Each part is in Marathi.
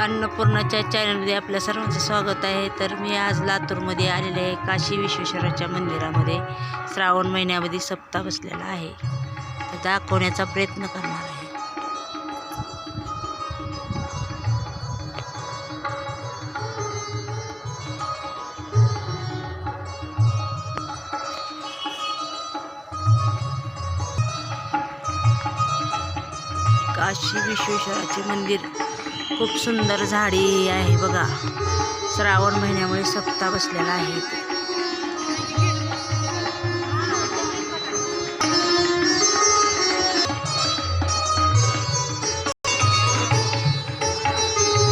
अन्नपूर्णाच्या चॅनलमध्ये आपल्या सर्वांचं स्वागत आहे. तर मी आज लातूरमध्ये आलेले आहे काशी विश्वेश्वराच्या मंदिरामध्ये. श्रावण महिन्यामध्ये सप्ताह बसलेला आहे. तर दाखवण्याचा प्रयत्न करणार आहे. काशी विश्वेश्वराचे मंदिर. खूप सुंदर झाडी आहे बघा. श्रावण महिन्यामुळे सप्ताह बसलेला आहे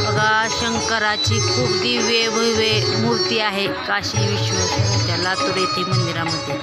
बघा शंकराची खूप दिव्य भव्य मूर्ती आहे. काशी विश्वेश्वराच्या लातूर येथे मंदिरामध्ये.